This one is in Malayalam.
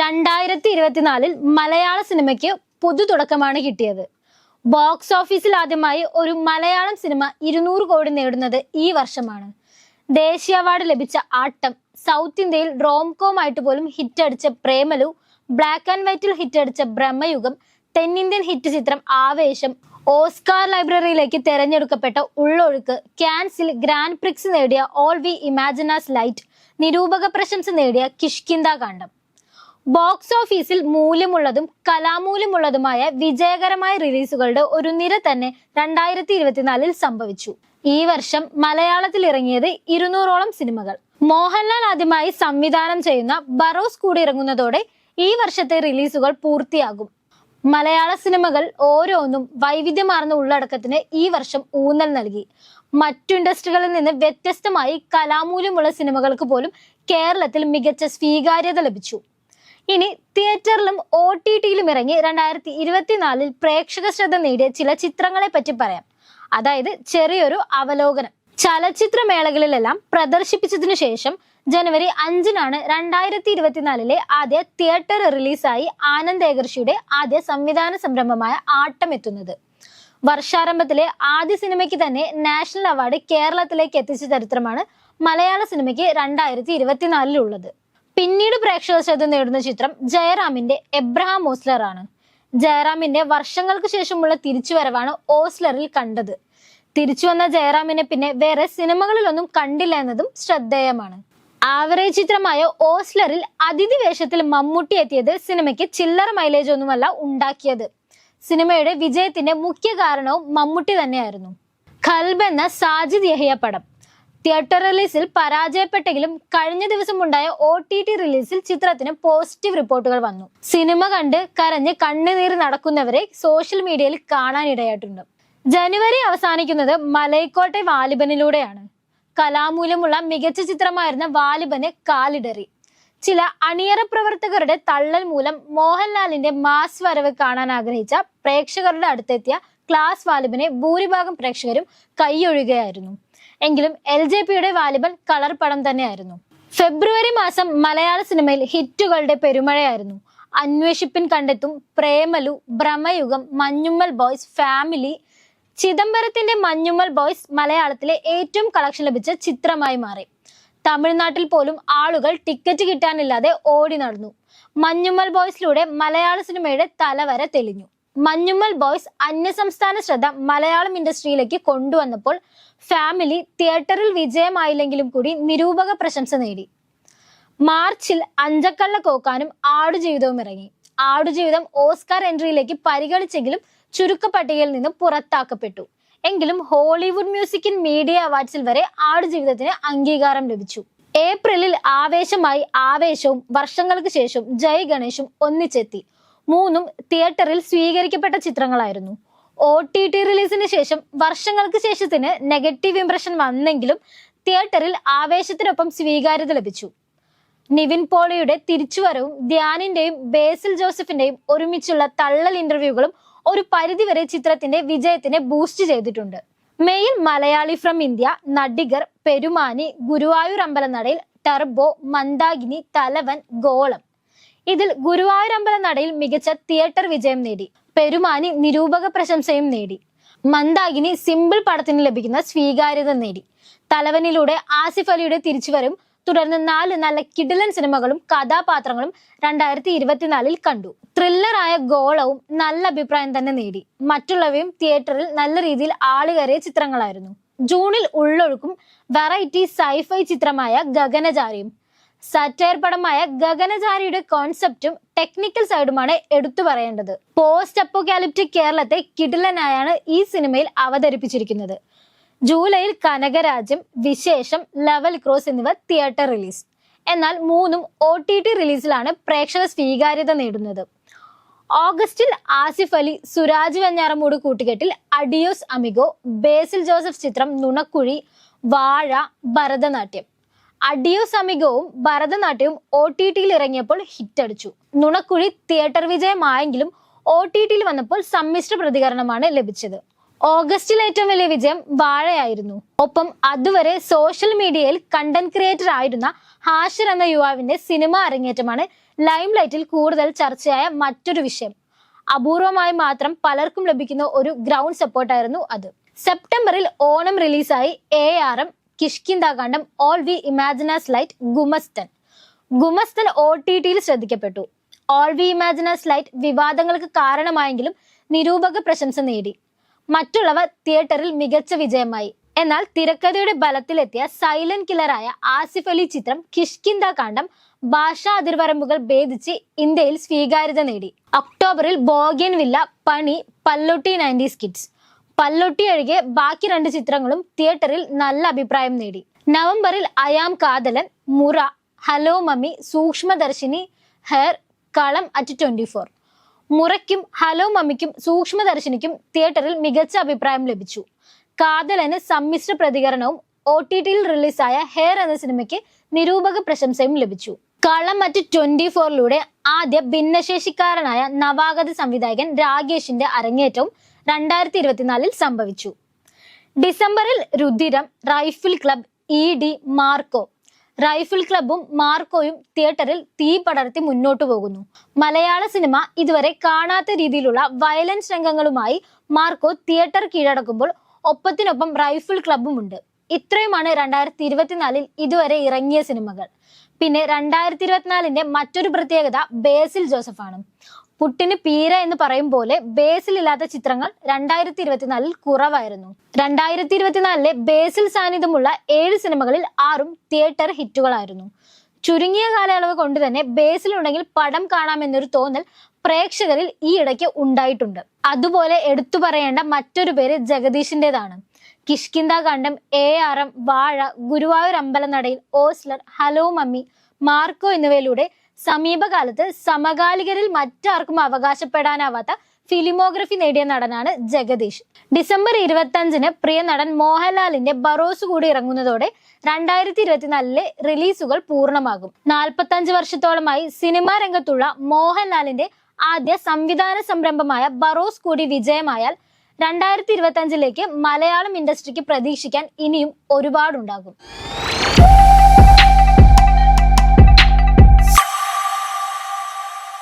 രണ്ടായിരത്തി ഇരുപത്തിനാലിൽ മലയാള സിനിമയ്ക്ക് പുതു തുടക്കമാണ് കിട്ടിയത്. ബോക്സ് ഓഫീസിൽ ആദ്യമായി ഒരു മലയാളം സിനിമ ഇരുന്നൂറ് കോടി നേടുന്നത് ഈ വർഷമാണ്. ദേശീയ അവാർഡ് ലഭിച്ച ആട്ടം സൗത്ത് ഇന്ത്യയിൽ റോംകോം ആയിട്ട് പോലും ഹിറ്റ് അടിച്ച പ്രേമലു ബ്ലാക്ക് ആൻഡ് വൈറ്റിൽ ഹിറ്റ് അടിച്ച ബ്രഹ്മയുഗം തെന്നിന്ത്യൻ ഹിറ്റ് ചിത്രം ആവേശം ഓസ്കാർ ലൈബ്രറിയിലേക്ക് തെരഞ്ഞെടുക്കപ്പെട്ട ഉള്ളൊഴുക്ക് ക്യാൻസിൽ ഗ്രാൻഡ് പ്രിക്സ് നേടിയ all we imagine as light നിരൂപക പ്രശംസ നേടിയ കിഷ്കിന്ദ കാണ്ഡം. ബോക്സ് ഓഫീസിൽ മൂല്യമുള്ളതും കലാമൂല്യമുള്ളതുമായ വിജയകരമായ റിലീസുകളുടെ ഒരു നിര തന്നെ രണ്ടായിരത്തി ഇരുപത്തിനാലിൽ സംഭവിച്ചു. ഈ വർഷം മലയാളത്തിൽ ഇറങ്ങിയത് ഇരുന്നൂറോളം സിനിമകൾ. മോഹൻലാൽ ആദ്യമായി സംവിധാനം ചെയ്യുന്ന ബറോസ് കൂടി ഇറങ്ങുന്നതോടെ ഈ വർഷത്തെ റിലീസുകൾ പൂർത്തിയാകും. മലയാള സിനിമകൾ ഓരോന്നും വൈവിധ്യമാർന്ന ഉള്ളടക്കത്തിന് ഈ വർഷം ഊന്നൽ നൽകി. മറ്റു ഇൻഡസ്ട്രികളിൽ നിന്ന് വ്യത്യസ്തമായി കലാമൂല്യമുള്ള സിനിമകൾക്ക് പോലും കേരളത്തിൽ മികച്ച സ്വീകാര്യത ലഭിച്ചു. ഇനി തിയേറ്ററിലും ഒ ടി ടിയിലും ഇറങ്ങി രണ്ടായിരത്തി ഇരുപത്തിനാലിൽ പ്രേക്ഷക ശ്രദ്ധ നേടിയ ചില ചിത്രങ്ങളെ പറ്റി പറയാം. അതായത് ചെറിയൊരു അവലോകനം. ചലച്ചിത്രമേളകളിലെല്ലാം പ്രദർശിപ്പിച്ചതിനു ശേഷം ജനുവരി അഞ്ചിനാണ് രണ്ടായിരത്തി ഇരുപത്തിനാലിലെ ആദ്യ തിയേറ്റർ റിലീസായി ആനന്ദ് ഏകർഷിയുടെ ആദ്യ സംവിധാന സംരംഭമായ ആട്ടം എത്തുന്നത് വർഷാരംഭത്തിലെ ആദ്യ സിനിമയ്ക്ക് തന്നെ നാഷണൽ അവാർഡ് കേരളത്തിലേക്ക് എത്തിച്ച ചരിത്രമാണ് മലയാള സിനിമയ്ക്ക് രണ്ടായിരത്തി ഇരുപത്തിനാലിലുള്ളത് പിന്നീട് പ്രേക്ഷക ശ്രദ്ധ നേടുന്ന ചിത്രം ജയറാമിന്റെ എബ്രഹാം ഓസ്ലർ ആണ്. ജയറാമിന്റെ വർഷങ്ങൾക്ക് ശേഷമുള്ള തിരിച്ചുവരവാണ് ഓസ്ലറിൽ കണ്ടത്. തിരിച്ചു വന്ന ജയറാമിനെ പിന്നെ വേറെ സിനിമകളിലൊന്നും കണ്ടില്ല എന്നതും ശ്രദ്ധേയമാണ്. ആവറേജ് ചിത്രമായ ഓസ്ലറിൽ അതിഥി വേഷത്തിൽ മമ്മൂട്ടി എത്തിയത് സിനിമയ്ക്ക് ചില്ലറ മൈലേജ് ഒന്നുമല്ല ഉണ്ടാക്കിയത്. സിനിമയുടെ വിജയത്തിന്റെ മുഖ്യ കാരണവും മമ്മൂട്ടി തന്നെയായിരുന്നു. ഖൽബ് എന്ന സാജിദ് യഹിയ പടം. തിയേറ്റർ റിലീസിൽ പരാജയപ്പെട്ടെങ്കിലും കഴിഞ്ഞ ദിവസം ഉണ്ടായ ഒ ടി ടി റിലീസിൽ ചിത്രത്തിന് പോസിറ്റീവ് റിപ്പോർട്ടുകൾ വന്നു. സിനിമ കണ്ട് കരഞ്ഞ് കണ്ണുനീർ നടക്കുന്നവരെ സോഷ്യൽ മീഡിയയിൽ കാണാനിടയായിട്ടുണ്ട്. ജനുവരി അവസാനിക്കുന്നത് മലൈക്കോട്ടെ വാലിബനിലൂടെയാണ്. കലാമൂലമുള്ള മികച്ച ചിത്രമായിരുന്ന വാലിബന് കാലിടറി. ചില അണിയറ പ്രവർത്തകരുടെ തള്ളൽ മൂലം മോഹൻലാലിന്റെ മാസ് വരവ് കാണാൻ ആഗ്രഹിച്ച പ്രേക്ഷകരുടെ അടുത്തെത്തിയ ക്ലാസ് വാലിബിനെ ഭൂരിഭാഗം പ്രേക്ഷകരും കൈയൊഴുകയായിരുന്നു. എങ്കിലും എൽ ജെ പിയുടെ വാലിബൻ കളർ പടം തന്നെയായിരുന്നു. ഫെബ്രുവരി മാസം മലയാള സിനിമയിൽ ഹിറ്റുകളുടെ പെരുമഴയായിരുന്നു. അന്വേഷിപ്പിൻ കണ്ടെത്തും പ്രേമലു ഭ്രമയുഗം മഞ്ഞുമ്മൽ ബോയ്സ് ഫാമിലി ചിദംബരത്തിന്റെ മഞ്ഞുമ്മൽ ബോയ്സ് മലയാളത്തിലെ ഏറ്റവും കളക്ഷൻ ലഭിച്ച ചിത്രമായി മാറി. തമിഴ്നാട്ടിൽ പോലും ആളുകൾ ടിക്കറ്റ് കിട്ടാനില്ലാതെ ഓടി നടന്നു. മഞ്ഞുമ്മൽ ബോയ്സിലൂടെ മലയാള സിനിമയുടെ തലവര തെളിഞ്ഞു. മഞ്ഞുമ്മൽ ബോയ്സ് അന്യസംസ്ഥാന ശ്രദ്ധ മലയാളം ഇൻഡസ്ട്രിയിലേക്ക് കൊണ്ടുവന്നപ്പോൾ ഫാമിലി തിയേറ്ററിൽ വിജയമായില്ലെങ്കിലും കൂടി നിരൂപക പ്രശംസ നേടി. മാർച്ചിൽ അഞ്ചക്കള്ള കോക്കാനും ആടുജീവിതവും ഇറങ്ങി. ആടുജീവിതം ഓസ്കാർ എൻട്രിയിലേക്ക് പരിഗണിച്ചെങ്കിലും ചുരുക്കപ്പട്ടികയിൽ നിന്ന് പുറത്താക്കപ്പെട്ടു. എങ്കിലും ഹോളിവുഡ് മ്യൂസിക് ഇൻ മീഡിയ അവാർഡ്സിൽ വരെ ആടുജീവിതത്തിന് അംഗീകാരം ലഭിച്ചു. ഏപ്രിലിൽ ആവേശമായി ആവേശവും വർഷങ്ങൾക്ക് ശേഷം ജയ് ഗണേഷും ഒന്നിച്ചെത്തി. മൂന്നും തിയേറ്ററിൽ സ്വീകരിക്കപ്പെട്ട ചിത്രങ്ങളായിരുന്നു. ഒ ടി ടി റിലീസിന് ശേഷം വർഷങ്ങൾക്ക് ശേഷത്തിന് നെഗറ്റീവ് ഇംപ്രഷൻ വന്നെങ്കിലും തിയേറ്ററിൽ ആവേശത്തിനൊപ്പം സ്വീകാര്യത ലഭിച്ചു. നിവിൻ പോളിയുടെ തിരിച്ചുവരവും ധ്യാനിന്റെയും ബേസിൽ ജോസഫിന്റെയും ഒരുമിച്ചുള്ള തള്ളൽ ഇന്റർവ്യൂകളും ഒരു പരിധിവരെ ചിത്രത്തിന്റെ വിജയത്തിനെ ബൂസ്റ്റ് ചെയ്തിട്ടുണ്ട്. Mail Malayalee from India Nadikar Perumani Guruvayoor Ambalanadayil Turbo Mandakini Thalavan Golam. ഇതിൽ ഗുരുവായൂർ അമ്പലനടയിൽ മികച്ച തിയേറ്റർ വിജയം നേടി. പെരുമാനി നിരൂപക പ്രശംസയും നേടി. മന്ദാകിനി സിമ്പിൾ പടത്തിന് ലഭിക്കുന്ന സ്വീകാര്യത നേടി. തലവനിലൂടെ ആസിഫ് അലിയുടെ തിരിച്ചുവരും തുടർന്ന് നാല് നല്ല കിടിലൻ സിനിമകളും കഥാപാത്രങ്ങളും രണ്ടായിരത്തി ഇരുപത്തിനാലിൽ കണ്ടു. ത്രില്ലറായ ഗോളവും നല്ല അഭിപ്രായം തന്നെ നേടി. മറ്റുള്ളവയും തിയേറ്ററിൽ നല്ല രീതിയിൽ ആളുകയറിയ ചിത്രങ്ങളായിരുന്നു. ജൂണിൽ ഉള്ളൊഴുക്കും വെറൈറ്റി സൈഫൈ ചിത്രമായ ഗഗനചാരിയും സറ്റയർ പടമായ ഗഗനചാരിയുടെ കോൺസെപ്റ്റും ടെക്നിക്കൽ സൈഡുമാണ് എടുത്തു പറയേണ്ടത്. പോസ്റ്റ് അപ്പോകാലിപ്റ്റിക് കേരളത്തെ കിടിലനായാണ് ഈ സിനിമയിൽ അവതരിപ്പിച്ചിരിക്കുന്നത്. ജൂലൈയിൽ കനകരാജ്യം വിശേഷം ലെവൽ ക്രോസ് എന്നിവ തിയേറ്റർ റിലീസ്. എന്നാൽ മൂന്നും ഒ ടി ടി റിലീസിലാണ് പ്രേക്ഷക സ്വീകാര്യത നേടുന്നത്. ഓഗസ്റ്റിൽ ആസിഫ് അലി സുരാജ് വെഞ്ഞാറമൂട് കൂട്ടുകെട്ടിൽ അഡിയോസ് അമിഗോ ബേസിൽ ജോസഫ് ചിത്രം നുണക്കുഴി വാഴ ഭരതനാട്യം. അഡിയോസ് സമികവും ഭരതനാട്യവും ഒ ടി ടിയിൽ ഇറങ്ങിയപ്പോൾ ഹിറ്റടിച്ചു നുണക്കുഴി തിയേറ്റർ വിജയമായെങ്കിലും ഒ ടി ടിയിൽ വന്നപ്പോൾ സമ്മിശ്ര പ്രതികരണമാണ് ലഭിച്ചത്. ഓഗസ്റ്റിൽ ഏറ്റവും വലിയ വിജയം വാഴയായിരുന്നു. ഒപ്പം അതുവരെ സോഷ്യൽ മീഡിയയിൽ കണ്ടന്റ് ക്രിയേറ്റർ ആയിരുന്ന ഹാഷർ എന്ന യുവാവിന്റെ സിനിമ അരങ്ങേറ്റമാണ് ലൈം ലൈറ്റിൽ കൂടുതൽ ചർച്ചയായ മറ്റൊരു വിഷയം. അപൂർവമായി മാത്രം പലർക്കും ലഭിക്കുന്ന ഒരു ഗ്രൗണ്ട് സപ്പോർട്ടായിരുന്നു അത്. സെപ്റ്റംബറിൽ ഓണം റിലീസായി A R M Kishkindhakandam all we imagine as light Gumasthan. Gumasthan O T ടിയിൽ ശ്രദ്ധിക്കപ്പെട്ടു. ഓൾ വി ഇമാജിനാസ് ലൈറ്റ് വിവാദങ്ങൾക്ക് കാരണമായെങ്കിലും നിരൂപക പ്രശംസ നേടി. മറ്റുള്ളവ തിയേറ്ററിൽ മികച്ച വിജയമായി. എന്നാൽ തിരക്കഥയുടെ ബലത്തിലെത്തിയ സൈലന്റ് കില്ലറായ ആസിഫ് അലി ചിത്രം കിഷ്കിന്ദ കാണ്ഡം ഭാഷാ അതിർവരമ്പുകൾ ഭേദിച്ച് ഇന്ത്യയിൽ സ്വീകാര്യത നേടി. ഒക്ടോബറിൽ ബോഗിയൻ വില്ല പണി പല്ലൊട്ടി നയന്റീസ് കിഡ്സ്. പല്ലൊട്ടി ഒഴികെ ബാക്കി രണ്ട് ചിത്രങ്ങളും തിയേറ്ററിൽ നല്ല അഭിപ്രായം നേടി. നവംബറിൽ I am Kathalan Mura hello mummy Sookshmadarshini her Kalam at twenty four മുറയ്ക്കും ഹലോ മമ്മിക്കും സൂക്ഷ്മദർശിനിക്കും തിയേറ്ററിൽ മികച്ച അഭിപ്രായം ലഭിച്ചു. കാതലന് സമ്മിശ്ര പ്രതികരണവും ഒ ടി ടിയിൽ റിലീസായ ഹെയർ എന്ന സിനിമയ്ക്ക് നിരൂപക പ്രശംസയും ലഭിച്ചു. കളം അറ്റ് ട്വന്റി ഫോറിലൂടെ ആദ്യ ഭിന്നശേഷിക്കാരനായ നവാഗത സംവിധായകൻ രാകേഷിന്റെ അരങ്ങേറ്റവും രണ്ടായിരത്തി ഇരുപത്തിനാലിൽ സംഭവിച്ചു. ഡിസംബറിൽ Rudhiram rifle club E D Marco. Rifle ക്ലബും മാർക്കോയും തിയേറ്ററിൽ തീ പടർത്തി മുന്നോട്ടു പോകുന്നു. മലയാള സിനിമ ഇതുവരെ കാണാത്ത രീതിയിലുള്ള വയലൻസ് രംഗങ്ങളുമായി മാർക്കോ തിയേറ്റർ കീഴടക്കുമ്പോൾ ഒപ്പത്തിനൊപ്പം റൈഫിൾ ക്ലബും ഉണ്ട്. ഇത്രയുമാണ് രണ്ടായിരത്തി ഇരുപത്തിനാലിൽ ഇതുവരെ ഇറങ്ങിയ സിനിമകൾ. പിന്നെ രണ്ടായിരത്തി ഇരുപത്തിനാലിന്റെ മറ്റൊരു പ്രത്യേകത ബേസിൽ ജോസഫാണ്. പുട്ടിന് പീര എന്ന് പറയും പോലെ ബേസിൽ ഇല്ലാത്ത ചിത്രങ്ങൾ രണ്ടായിരത്തി ഇരുപത്തിനാലിൽ കുറവായിരുന്നു. രണ്ടായിരത്തി ഇരുപത്തിനാലിലെ ബേസിൽ സാന്നിധ്യമുള്ള ഏഴ് സിനിമകളിൽ ആറും തിയേറ്റർ ഹിറ്റുകളായിരുന്നു. ചുരുങ്ങിയ കാലയളവ് കൊണ്ട് തന്നെ ബേസിൽ ഉണ്ടെങ്കിൽ പടം കാണാമെന്നൊരു തോന്നൽ പ്രേക്ഷകരിൽ ഈ ഇടയ്ക്ക് ഉണ്ടായിട്ടുണ്ട്. അതുപോലെ എടുത്തു പറയേണ്ട മറ്റൊരു പേര് ജഗദീഷിന്റേതാണ്. Kishkindha Kandam A R M Vaazha Guruvayoor Ambalanadayil Ozler hello mummy Marco എന്നിവയിലൂടെ സമീപകാലത്ത് സമകാലികരിൽ മറ്റാർക്കും അവകാശപ്പെടാനാവാത്ത ഫിലിമോഗ്രഫി നേടിയ നടനാണ് ജഗദീഷ്. ഡിസംബർ ഇരുപത്തി അഞ്ചിന് പ്രിയ നടൻ മോഹൻലാലിന്റെ ബറോസ് കൂടി ഇറങ്ങുന്നതോടെ രണ്ടായിരത്തി ഇരുപത്തിനാലിലെ റിലീസുകൾ പൂർണമാകും. നാൽപ്പത്തി അഞ്ച് വർഷത്തോളമായി സിനിമാ രംഗത്തുള്ള മോഹൻലാലിന്റെ ആദ്യ സംവിധാന സംരംഭമായ ബറോസ് കൂടി വിജയമായാൽ രണ്ടായിരത്തി ഇരുപത്തി അഞ്ചിലേക്ക് മലയാളം ഇൻഡസ്ട്രിക്ക് പ്രതീക്ഷിക്കാൻ ഇനിയും ഒരുപാടുണ്ടാകും.